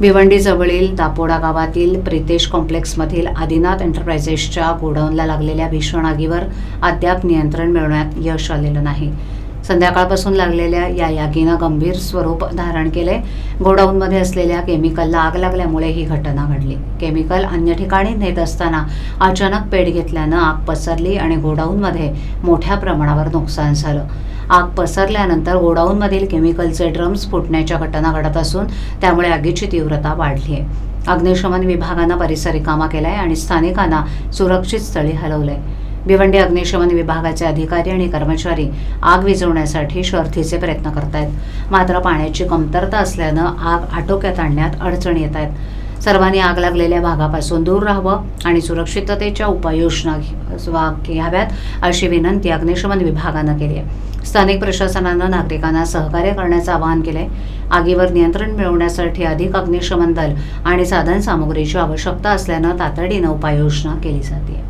भिवंडीजवळील दापोडा गावातील प्रितेश कॉम्प्लेक्समधील आदिनाथ एंटरप्राइजेसच्या गोडाऊनला लागलेल्या भीषण आगीवर अद्याप नियंत्रण मिळवण्यात यश आलेलं नाही. संध्याकाळपासून लागलेल्या या यागीनं गंभीर स्वरूप धारण केले. गोडाऊनमध्ये असलेल्या केमिकलला आग लागल्यामुळे ही घटना घडली. केमिकल अन्य ठिकाणी नेत असताना अचानक पेट घेतल्यानं आग पसरली आणि गोडाऊनमध्ये मोठ्या प्रमाणावर नुकसान झालं. आग पसरल्यानंतर गोडाऊनमधील केमिकलचे ड्रम्स फुटण्याच्या घटना घडत असून त्यामुळे आगीची तीव्रता वाढली आहे अग्निशमन विभागानं परिसर रिकामा केलाय आणि स्थानिकांना सुरक्षित स्थळी हलवलंय. भिवंडी अग्निशमन विभागाचे अधिकारी आणि कर्मचारी आग विझवण्यासाठी शर्थीचे प्रयत्न करतायत. मात्र पाण्याची कमतरता असल्यानं आग आटोक्यात आणण्यात अडचणी येत आहेत सर्वांनी आग लागलेल्या भागापासून दूर राहावं आणि सुरक्षिततेच्या उपाययोजना घ्याव्यात अशी विनंती अग्निशमन विभागानं केली आहे स्थानिक प्रशासनानं नागरिकांना सहकार्य करण्याचं आवाहन केलंय. आगीवर नियंत्रण मिळवण्यासाठी अधिक अग्निशमन दल आणि साधनसामुग्रीची आवश्यकता असल्यानं तातडीनं उपाययोजना केली जाते